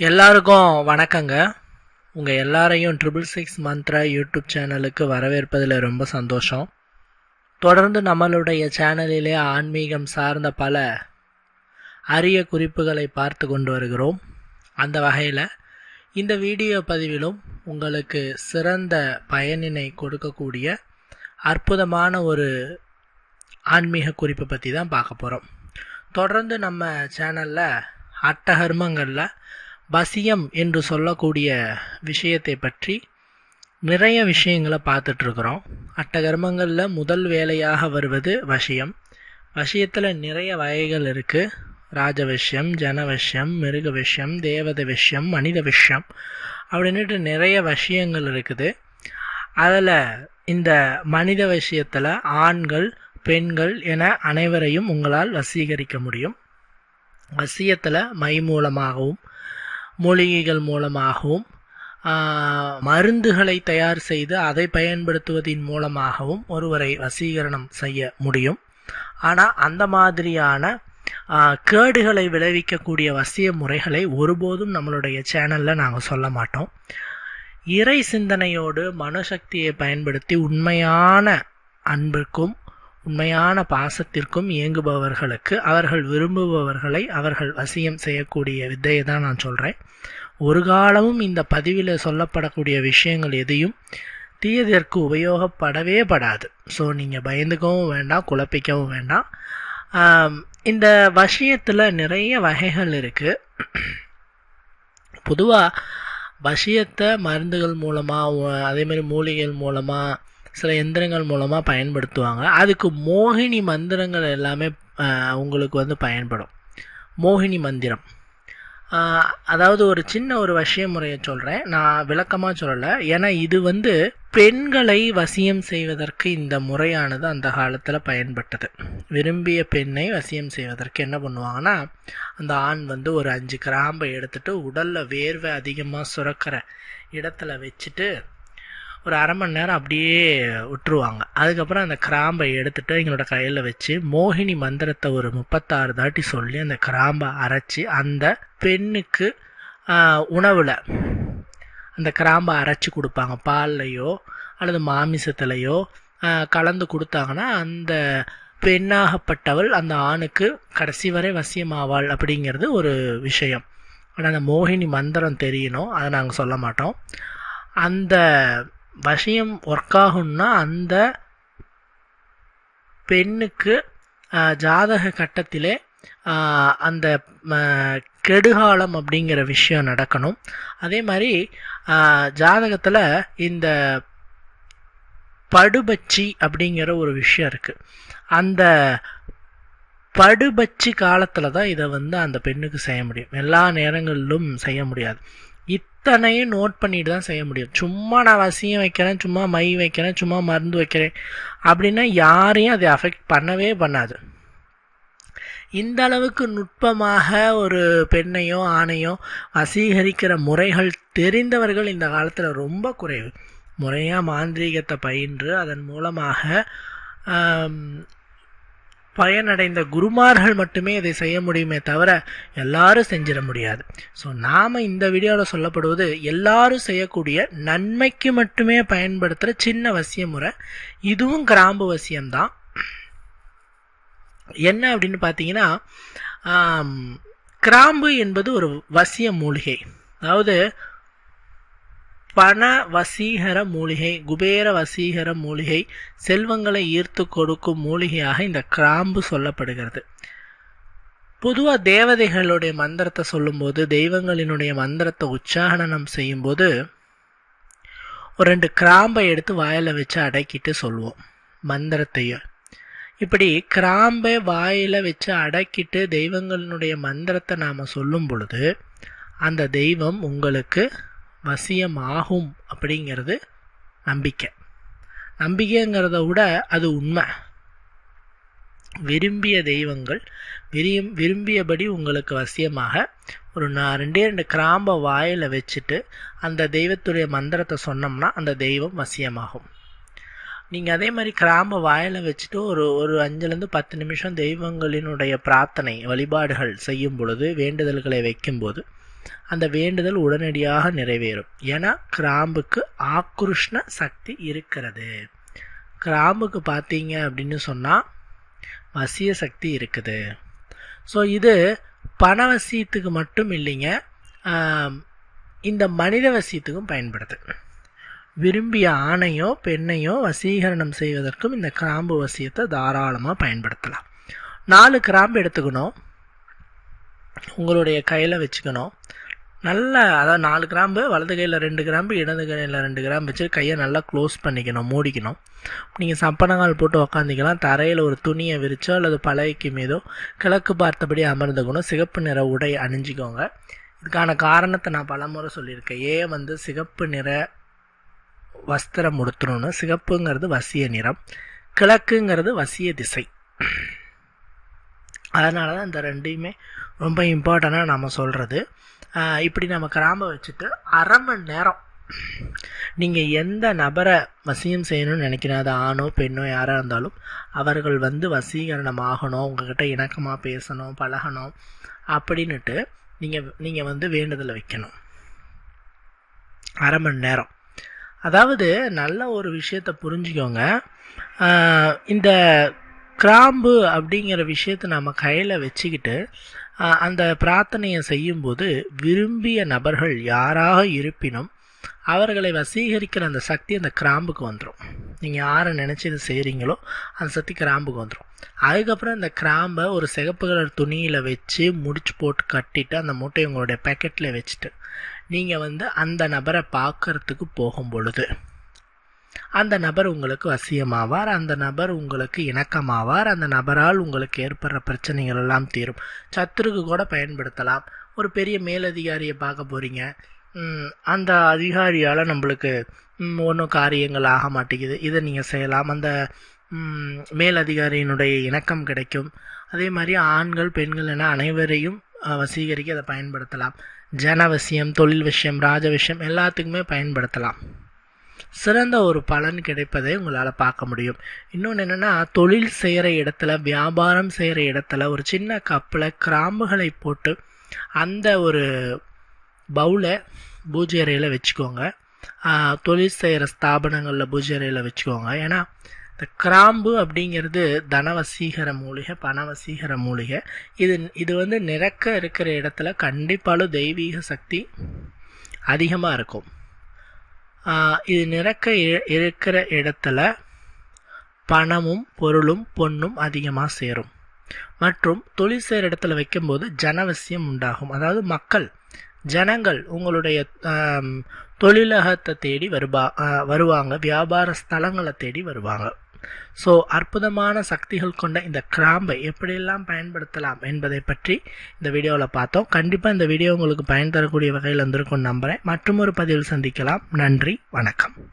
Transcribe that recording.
எல்லாருக்கும் வணக்கங்க. உங்கள் எல்லாரையும் ட்ரிபிள் சிக்ஸ் மந்த்ரா யூடியூப் சேனலுக்கு வரவேற்பதில் ரொம்ப சந்தோஷம். தொடர்ந்து நம்மளுடைய சேனலிலே ஆன்மீகம் சார்ந்த பல அரிய குறிப்புகளை பார்த்து கொண்டு வருகிறோம். அந்த வகையில் இந்த வீடியோ பதிவிலும் உங்களுக்கு சிறந்த பயனினை கொடுக்கக்கூடிய அற்புதமான ஒரு ஆன்மீக குறிப்பை பற்றி தான் பார்க்க போகிறோம் தொடர்ந்து நம்ம சேனலில் அட்டகர்மங்களில் வசியம் என்று சொல்லக்கூடிய விஷயத்தை பற்றி நிறைய விஷயங்களை பார்த்துட்ருக்குறோம். அட்டகர்மங்களில் முதல் வேலையாக வருவது வசியம். வசியத்தில் நிறைய வகைகள் இருக்குது ராஜவசியம் ஜனவசியம் மிருக விஷயம் தேவத விஷயம் மனித விஷயம் அப்படின்ட்டு நிறைய விஷயங்கள் இருக்குது. அதில் இந்த மனித விஷயத்தில் ஆண்கள் பெண்கள் என அனைவரையும் உங்களால் வசீகரிக்க முடியும். வசியத்தில் மை மூலமாகவும் மூலிகைகள் மூலமாகவும் மருந்துகளை தயார் செய்து அதை பயன்படுத்துவதன் மூலமாகவும் ஒருவரை வசீகரணம் செய்ய முடியும். ஆனால் அந்த மாதிரியான கேடுகளை விளைவிக்கக்கூடிய வசிய முறைகளை ஒருபோதும் நம்மளுடைய சேனலில் நாங்கள் சொல்ல மாட்டோம். இறை சிந்தனையோடு மனசக்தியை பயன்படுத்தி உண்மையான அன்பிற்கும் உண்மையான பாசத்திற்கும் இயங்குபவர்களுக்கு அவர்கள் விரும்புபவர்களை அவர்கள் வசியம் செய்யக்கூடிய வித்தையை தான் நான் சொல்கிறேன் ஒரு காலமும் இந்த பதிவில் சொல்லப்படக்கூடிய விஷயங்கள் எதையும் தீயதற்கு உபயோகப்படவே படாது. ஸோ நீங்கள் பயந்துக்கவும் வேண்டாம் குழப்பிக்கவும் வேண்டாம். இந்த வசியத்தில் நிறைய வகைகள் இருக்குது பொதுவாக வசியத்தை மருந்துகள் மூலமாக அதேமாதிரி மூலிகைகள் மூலமாக சில எந்திரங்கள் மூலமாக பயன்படுத்துவாங்க. அதுக்கு மோகினி மந்திரங்கள் எல்லாமே உங்களுக்கு வந்து பயன்படும். மோகினி மந்திரம். அதாவது ஒரு சின்ன ஒரு வசிய முறையை சொல்கிறேன் நான் விளக்கமாக சொல்லலை. ஏன்னா இது வந்து பெண்களை வசியம் செய்வதற்கு இந்த முறையானது அந்த காலத்தில் பயன்பட்டது. விரும்பிய பெண்ணை வசியம் செய்வதற்கு என்ன பண்ணுவாங்கன்னா அந்த ஆண் வந்து ஒரு அஞ்சு கிராம்பை எடுத்துட்டு உடலில் வேர்வை அதிகமாக சுரக்கிற இடத்துல வச்சுட்டு ஒரு அரை மணி நேரம் அப்படியே விட்டுருவாங்க. அதுக்கப்புறம் அந்த கிராம்பை எடுத்துகிட்டு எங்களோட கையில் வச்சு மோகினி மந்திரத்தை ஒரு முப்பத்தாறு தாட்டி சொல்லி அந்த கிராம்பை அரைச்சி அந்த பெண்ணுக்கு உணவில் அந்த கிராம்பை அரைச்சி கொடுப்பாங்க. பால்லையோ அல்லது மாமிசத்துலையோ கலந்து கொடுத்தாங்கன்னா அந்த பெண்ணாகப்பட்டவள் அந்த ஆணுக்கு கடைசி வரை வசியமாவாள் அப்படிங்கிறது ஒரு விஷயம். ஆனால் அந்த மோகினி மந்திரம் தெரியணும் அதை நாங்கள் சொல்ல மாட்டோம். அந்த விஷயம் ஒர்க் ஆகும்னா அந்த பெண்ணுக்கு ஜாதக கட்டத்திலே அந்த கெடுகாலம் அப்படிங்கிற விஷயம் நடக்கணும். அதே மாதிரி ஜாதகத்தில் இந்த படுபச்சி அப்படிங்கிற ஒரு விஷயம் இருக்குது அந்த படுபச்சி காலத்தில் தான் இதை வந்து அந்த பெண்ணுக்கு செய்ய முடியும். எல்லா நேரங்களிலும் செய்ய முடியாது. அத்தனையும் நோட் பண்ணிட்டு தான் செய்ய முடியும். சும்மா நான் வசியம் வைக்கிறேன் சும்மா மை வைக்கிறேன் சும்மா மருந்து வைக்கிறேன் அப்படின்னா யாரையும் அதை அஃபெக்ட் பண்ணவே பண்ணாது. இந்த அளவுக்கு நுட்பமாக ஒரு பெண்ணையோ ஆணையோ வசீகரிக்கிற முறைகள் தெரிந்தவர்கள் இந்த காலத்தில் ரொம்ப குறைவு. முறையாக மாந்திரீகத்தை பயின்று அதன் மூலமாக பயனடைந்த குருமார்கள் மட்டுமே இதை செய்ய முடியுமே தவிர எல்லாரும் செஞ்சிட முடியாது. ஸோ நாம் இந்த வீடியோவில் சொல்லப்படுவது எல்லாரும் செய்யக்கூடிய நன்மைக்கு மட்டுமே பயன்படுத்துகிற சின்ன வசிய முறை. இதுவும் கிராம்பு வசியம்தான். என்ன அப்படின்னு பார்த்தீங்கன்னா கிராம்பு என்பது ஒரு வசிய மூலிகை. அதாவது பண வசீகர மூலிகை குபேர வசீகர மூலிகை செல்வங்களை ஈர்த்து கொடுக்கும் மூலிகையாக இந்த கிராம்பு சொல்லப்படுகிறது. பொதுவாக தேவதைகளுடைய மந்திரத்தை சொல்லும்போது தெய்வங்களினுடைய மந்திரத்தை உச்சாரணம் செய்யும்போது ஒரு ரெண்டு கிராம்பை எடுத்து வாயில் வச்சு அடக்கிட்டு சொல்லுவோம் மந்திரத்தையும் இப்படி கிராம்பை வாயில் வச்சு அடக்கிட்டு தெய்வங்களினுடைய மந்திரத்தை நாம் சொல்லும் பொழுது அந்த தெய்வம் உங்களுக்கு வசியம் ஆகும் அப்படிங்கிறது நம்பிக்கை. நம்பிக்கைங்கிறத விட அது உண்மை. விரும்பிய தெய்வங்கள் விரியும் விரும்பியபடி உங்களுக்கு வசியமாக ஒரு நான் ரெண்டே ரெண்டு கிராம்பை வாயில் வச்சுட்டு அந்த தெய்வத்துடைய மந்திரத்தை சொன்னோம்னா அந்த தெய்வம் வசியமாகும். நீங்கள் அதே மாதிரி கிராம்பை வாயில் வச்சுட்டு ஒரு ஒரு அஞ்சுலேருந்து பத்து நிமிஷம் தெய்வங்களினுடைய பிரார்த்தனை வழிபாடுகள் செய்யும் பொழுது வேண்டுதல்களை வைக்கும்போது அந்த வேண்டுதல் உடனடியாக நிறைவேறும். ஏன்னா கிராம்புக்கு ஆக்ருஷ்ண சக்தி இருக்கிறது. கிராம்புக்கு பார்த்தீங்க அப்படின்னு சொன்னால் வசிய சக்தி இருக்குது. ஸோ இது பணவசியத்துக்கு மட்டும் இல்லைங்க. இந்த மனித வசியத்துக்கும் பயன்படுது. விரும்பிய ஆணையோ பெண்ணையோ வசீகரணம் செய்வதற்கும் இந்த கிராம்பு வசியத்தை தாராளமாக பயன்படுத்தலாம். நாலு கிராம்பு எடுத்துக்கணும். உங்களுடைய கையில் வச்சுக்கணும். நல்ல அதாவது நாலு கிராம்பு வலது கையில் ரெண்டு கிராம்பு இடது கையில் ரெண்டு கிராம்பு வச்சு கையை நல்லா க்ளோஸ் பண்ணிக்கணும் மூடிக்கணும். நீங்கள் சப்பனங்கால் போட்டு உக்காந்திக்கலாம். தரையில் ஒரு துணியை விரிச்சோ அல்லது பலகைக்கு மீதோ கிழக்கு பார்த்தபடி அமர்ந்துக்கணும் சிகப்பு நிற உடை அணிஞ்சிக்கோங்க. இதுக்கான காரணத்தை நான் பலமுறை சொல்லியிருக்கேன். ஏன் வந்து சிகப்பு நிற வஸ்திரம் உடுத்தணும்னு. சிகப்புங்கிறது வசிய நிறம். கிழக்குங்கிறது வசிய திசை. அதனால தான் இந்த ரெண்டையுமே ரொம்ப இம்பார்ட்டண்ட்டாக நம்ம சொல்கிறது இப்படி நம்ம கிராம்பை வச்சுட்டு அரை மணி நேரம் நீங்கள் எந்த நபரை வசியம் செய்யணும்னு நினைக்கிறேன் அது ஆணோ பெண்ணோ யாராக இருந்தாலும் அவர்கள் வந்து வசீகரணம் ஆகணும் உங்ககிட்ட இணக்கமாக பேசணும் பழகணும் அப்படின்னுட்டு நீங்கள் நீங்கள் வந்து வேண்டுதலை வைக்கணும். அரை மணி நேரம். அதாவது நல்ல ஒரு விஷயத்தை புரிஞ்சுக்கோங்க. இந்த கிராம்பு அப்படிங்கிற விஷயத்தை நம்ம கையில் வச்சுக்கிட்டு அந்த பிரார்த்தனையை செய்யும்போது விரும்பிய நபர்கள் யாராக இருப்பினும் அவர்களை வசீகரிக்கிற அந்த சக்தி அந்த கிராம்புக்கு வந்துடும் நீங்கள் யாரை நினச்சி இதை செய்கிறீங்களோ அந்த சக்தி கிராம்புக்கு வந்துடும் அதுக்கப்புறம் இந்த கிராம்பை ஒரு சிகப்பு கலர் துணியில் வச்சு முடிச்சு போட்டு கட்டிட்டு அந்த மூட்டையை உங்களுடைய பேக்கெட்டில் வச்சுட்டு நீங்கள் வந்து அந்த நபரை பார்க்குறதுக்கு போகும் பொழுது அந்த நபர் உங்களுக்கு வசியமாவார் அந்த நபர் உங்களுக்கு இணக்கமாவார் அந்த நபரால் உங்களுக்கு ஏற்படுற பிரச்சனைகள் எல்லாம் தீரும். சத்துருக்கு கூட பயன்படுத்தலாம். ஒரு பெரிய மேலதிகாரியை பார்க்க போகிறீங்க அந்த அதிகாரியால் நம்மளுக்கு ஒன்றும் காரியங்கள் ஆக மாட்டேங்குது. இதை நீங்கள் செய்யலாம். அந்த மேலதிகாரியினுடைய இணக்கம் கிடைக்கும். அதே மாதிரி ஆண்கள் பெண்கள் என அனைவரையும் வசீகரிக்க அதை பயன்படுத்தலாம். ஜனவசியம் தொழில் விஷயம் ராஜ விஷயம் எல்லாத்துக்குமே பயன்படுத்தலாம். சிறந்த ஒரு பலன் கிடைப்பதை உங்களால் பார்க்க முடியும். இன்னொன்று என்னென்னா தொழில் செய்கிற இடத்துல வியாபாரம் செய்கிற இடத்துல ஒரு சின்ன கப்பில் கிராம்புகளை போட்டு அந்த ஒரு பவுலை பூஜை அறையில் வச்சுக்கோங்க. தொழில் செய்கிற ஸ்தாபனங்களில் பூஜை அறையில் வச்சுக்கோங்க. ஏன்னா இந்த கிராம்பு அப்படிங்கிறது தனவசீகர மூலிகை பணவசீகர மூலிகை. இது இது வந்து நிறக்க இருக்கிற இடத்துல கண்டிப்பாலும் தெய்வீக சக்தி அதிகமாக இருக்கும். இது நிறக்க இ- இருக்கிற இடத்துல பணமும் பொருளும் பொண்ணும் அதிகமாக சேரும். மற்றும் தொழில் செய்கிற இடத்துல வைக்கும்போது ஜனவசியம் உண்டாகும். அதாவது மக்கள் ஜனங்கள் உங்களுடைய தொழிலகத்தை தேடி வருபா வருவாங்க வியாபார ஸ்தலங்களை தேடி வருவாங்க. ஸோ அற்புதமான சக்திகள் கொண்ட இந்த கிராம்பை எப்படியெல்லாம் பயன்படுத்தலாம் என்பதை பற்றி இந்த வீடியோவில் பார்த்தோம். கண்டிப்பாக இந்த வீடியோ உங்களுக்கு பயன் தரக்கூடிய வகையில் வந்திருக்கும் நம்புகிறேன் மற்றும் ஒரு பதிவில் சந்திக்கலாம். நன்றி. வணக்கம்.